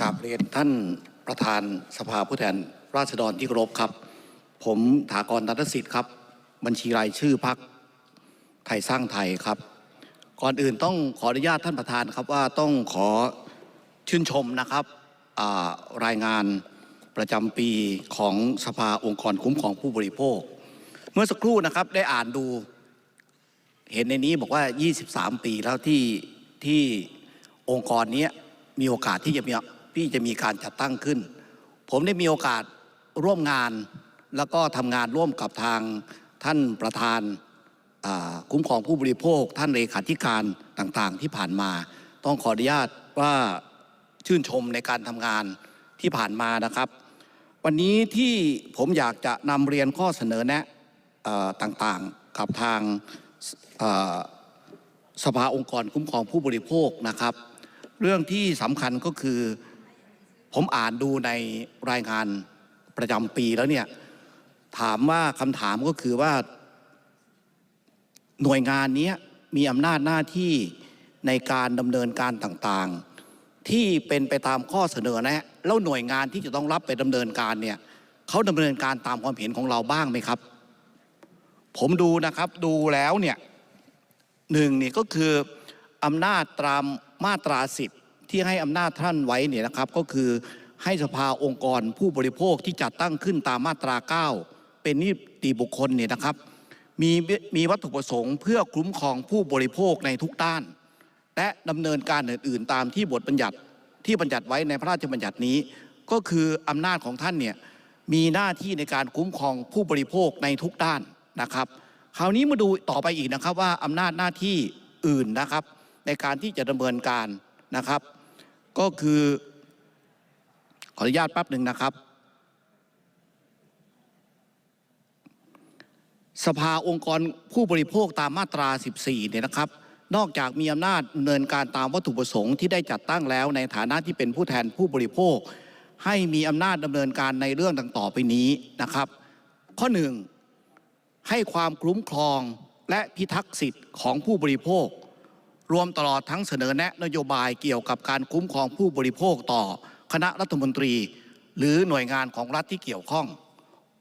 กราบเรียนท่านประธานสภาผู้แทนราษฎรที่เคารพครับ ผมถากรตันสิทธิ์ครับ บัญชีรายชื่อพักไทยสร้างไทยครับ ก่อนอื่นต้องขออนุญาตท่านประธานครับว่าต้องขอชื่นชมนะครับรายงานประจำปีของสภาองค์กรคุ้มครองผู้บริโภค เมื่อสักครู่นะครับได้อ่านดู เห็นในนี้บอกว่า 23 ปีแล้วที่ที่องค์กรนี้มีโอกาสที่จะมี ที่จะมีการจัดตั้งขึ้น ผมได้มีโอกาสร่วมงาน แล้วก็ทำงานร่วมกับทางท่านประธานคุ้มครองผู้บริโภค ท่านเลขาธิการต่างๆ ที่ผ่านมา ต้องขออนุญาตว่าชื่นชมในการทำงานที่ผ่านมานะครับ วันนี้ที่ผมอยากจะนำเรียนข้อเสนอแนะต่างๆ กับทางสภาองค์กรคุ้มครองผู้บริโภคนะครับ เรื่องที่สำคัญก็คือ ผมอ่านดูในรายงานประจำปีแล้วเนี่ยถามว่าคำถามก็คือว่า หน่วยงานนี้มีอำนาจหน้าที่ในการดำเนินการต่างๆ ที่เป็นไปตามข้อเสนอแนะแล้วหน่วยงานที่จะต้องรับไปดำเนินการเนี่ยเขาดำเนินการตามความเห็นของเราบ้างไหมครับ ผมดูนะครับดูแล้วเนี่ยหนึ่งนี่ก็คืออำนาจตามมาตราสิบ ที่ให้อำนาจท่านไว้เนี่ยนะครับก็คือให้สภาองค์กรผู้บริโภคที่จัดตั้งขึ้นตามมาตรา 9 เป็นนิติบุคคลเนี่ยนะครับมีมีวัตถุประสงค์เพื่อคุ้มครองผู้บริโภคในทุกด้าน และดำเนินการอื่น ๆ ตามที่บทบัญญัติที่บัญญัติไว้ในพระราชบัญญัตินี้ ก็คืออำนาจของท่านเนี่ยมีหน้าที่ในการคุ้มครองผู้บริโภคในทุกด้านนะครับ คราวนี้มาดูต่อไปอีกนะครับว่าอำนาจหน้าที่อื่นนะครับ ในการที่จะดำเนินการนะครับ ก็คือขออนุญาตแป๊บหนึ่งนะครับ สภาองค์กรผู้บริโภคตามมาตรา 14 เนี่ยนะครับ นอกจากมีอำนาจดำเนินการตามวัตถุประสงค์ที่ได้จัดตั้งแล้ว ในฐานะที่เป็นผู้แทนผู้บริโภค ให้มีอำนาจดำเนินการในเรื่องดังต่อไปนี้นะครับ ข้อหนึ่งให้ความคุ้มครองและพิทักษ์สิทธิ์ของผู้บริโภค รวมตลอดทั้งเสนอแนะนโยบายเกี่ยวกับการคุ้มครองผู้บริโภคต่อคณะรัฐมนตรี หรือหน่วยงานของรัฐที่เกี่ยวข้อง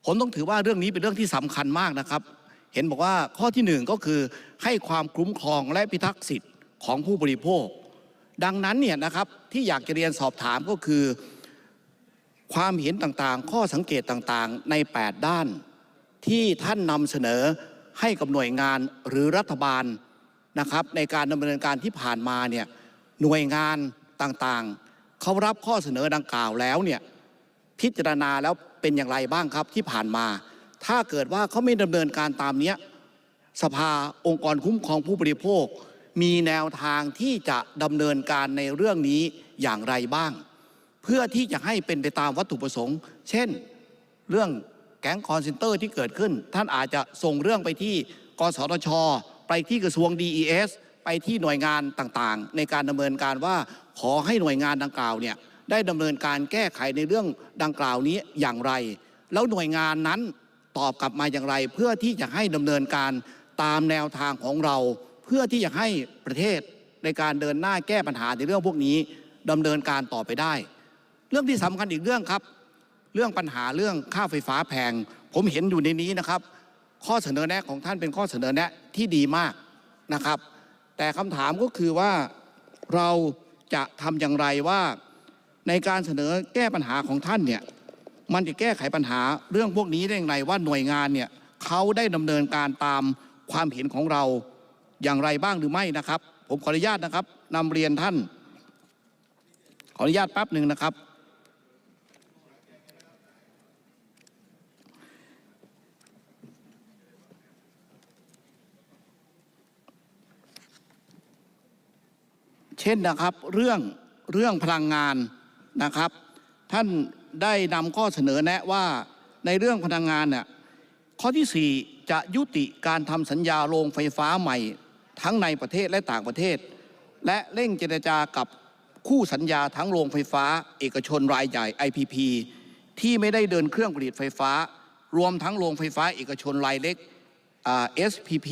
ผมต้องถือว่าเรื่องนี้เป็นเรื่องที่สำคัญมากนะครับ เห็นบอกว่าข้อที่หนึ่งก็คือให้ความคุ้มครองและพิทักษ์สิทธิ์ของผู้บริโภค ดังนั้นเนี่ยนะครับที่อยากจะเรียนสอบถามก็คือ ความเห็นต่างๆ ข้อสังเกตต่างๆ ใน 8 ด้าน ที่ท่านนำเสนอให้กับหน่วยงานหรือรัฐบาล นะครับในการดำเนินการที่ผ่านมาเนี่ยหน่วยงานต่างๆ เขารับข้อเสนอดังกล่าวแล้วเนี่ยพิจารณาแล้วเป็นอย่างไรบ้างครับที่ผ่านมา ถ้าเกิดว่าเขาไม่ดำเนินการตามเนี้ยสภาองค์กรคุ้มครองผู้บริโภค มีแนวทางที่จะดำเนินการในเรื่องนี้อย่างไรบ้าง เพื่อที่จะให้เป็นไปตามวัตถุประสงค์ เช่น เรื่องแก๊งคอนเซนเตอร์ที่เกิดขึ้น ท่านอาจจะส่งเรื่องไปที่ กสทช ไปที่กระทรวง DES ไปที่หน่วยงานต่างๆ ในการดำเนินการว่าขอให้หน่วยงานดังกล่าวเนี่ยได้ดำเนินการแก้ไขในเรื่องดังกล่าวนี้อย่างไร แล้วหน่วยงานนั้นตอบกลับมาอย่างไร เพื่อที่จะให้ดำเนินการตามแนวทางของเรา เพื่อที่จะให้ประเทศในการเดินหน้าแก้ปัญหาในเรื่องพวกนี้ดำเนินการต่อไปได้ เรื่องที่สำคัญอีกเรื่องครับ เรื่องปัญหาเรื่องค่าไฟฟ้าแพง ผมเห็นอยู่ในนี้นะครับ ข้อเสนอแนะของท่านเป็นข้อเสนอแนะที่ดีมากนะครับ แต่คำถามก็คือว่าเราจะทำอย่างไรว่าในการเสนอแก้ปัญหาของท่านเนี่ยมันจะแก้ไขปัญหาเรื่องพวกนี้ได้อย่างไรว่าหน่วยงานเนี่ยเขาได้ดำเนินการตามความเห็นของเราอย่างไรบ้างหรือไม่นะครับ ผมขออนุญาตนะครับนำเรียนท่าน ขออนุญาตแป๊บหนึ่งนะครับ ช่นนะครับเรื่องเรื่องพลังงานนะครับ ท่านได้นำข้อเสนอแนะว่าในเรื่องพลังงานเนี่ยข้อที่ 4 จะยุติการทำสัญญาโรงไฟฟ้าใหม่ ทั้งในประเทศและต่างประเทศ และเร่งเจรจากับคู่สัญญาทั้งโรงไฟฟ้า เอกชนรายใหญ่ IPP ที่ไม่ได้เดินเครื่องผลิตไฟฟ้า รวมทั้งโรงไฟฟ้าเอกชนรายเล็ก SPP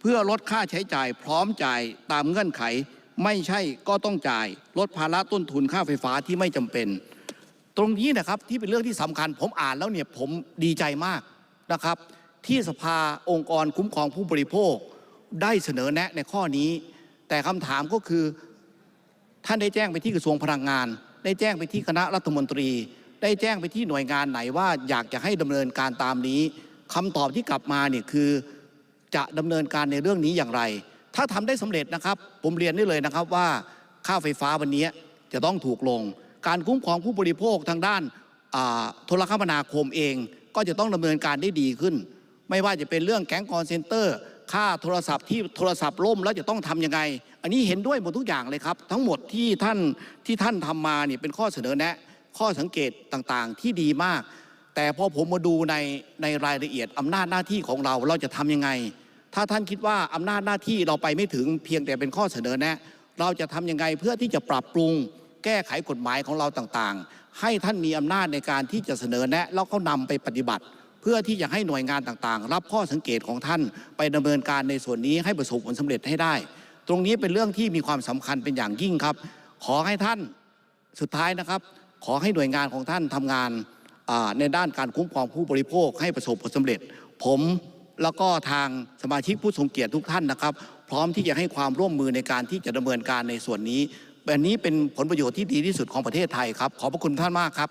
เพื่อลดค่าใช้จ่ายพร้อมจ่ายตามเงื่อนไข ไม่ใช่ก็ต้องจ่ายลดภาระต้นทุนค่าไฟฟ้าที่ไม่จำเป็น ตรงนี้นะครับที่เป็นเรื่องที่สำคัญ ผมอ่านแล้วเนี่ยผมดีใจมากนะครับ ที่สภาองค์กรคุ้มครองผู้บริโภค ได้เสนอแนะในข้อนี้ แต่คำถามก็คือ ท่านได้แจ้งไปที่กระทรวงพลังงาน ได้แจ้งไปที่คณะรัฐมนตรี ได้แจ้งไปที่หน่วยงานไหนว่าอยากจะให้ดำเนินการตามนี้คำตอบที่กลับมาเนี่ยคือจะดำเนินการในเรื่องนี้อย่างไร ถ้าทำได้สำเร็จนะครับ ผมเรียนได้เลยนะครับว่าค่าไฟฟ้าวันนี้จะต้องถูกลง การคุ้มครองผู้บริโภคทางด้านโทรคมนาคมเอง ก็จะต้องดำเนินการได้ดีขึ้น ไม่ว่าจะเป็นเรื่องแก๊งคอนเซนเตอร์ ค่าโทรศัพท์ที่โทรศัพท์ล่มแล้วจะต้องทำยังไง อันนี้เห็นด้วยหมดทุกอย่างเลยครับ ทั้งหมดที่ท่านที่ท่านทำมาเนี่ยเป็นข้อเสนอแนะ ข้อสังเกตต่างๆ ที่ดีมาก แต่พอผมมาดูในในรายละเอียดอำนาจหน้าที่ของเราเราจะทำยังไง ถ้าท่านคิดว่าอำนาจหน้าที่เราไปไม่ถึงเพียงแต่เป็นข้อเสนอแนะ เราจะทำยังไงเพื่อที่จะปรับปรุง แก้ไขกฎหมายของเราต่างๆ ให้ท่านมีอำนาจในการที่จะเสนอแนะ แล้วก็นำไปปฏิบัติ เพื่อที่จะให้หน่วยงานต่างๆ รับข้อสังเกตของท่านไปดำเนินการในส่วนนี้ให้ประสบผลสำเร็จให้ได้ ตรงนี้เป็นเรื่องที่มีความสำคัญเป็นอย่างยิ่งครับ ขอให้ท่านสุดท้ายนะครับ ขอให้หน่วยงานของท่านทำงานในด้านการคุ้มครองผู้บริโภคให้ประสบผลสำเร็จ ผม แล้วก็ทางสมาชิกผู้ทรงเกียรติทุกท่านนะครับ พร้อมที่จะให้ความร่วมมือในการที่จะดำเนินการในส่วนนี้แบบนี้เป็นผลประโยชน์ที่ดีที่สุดของประเทศไทยครับ ขอบพระคุณท่านมากครับ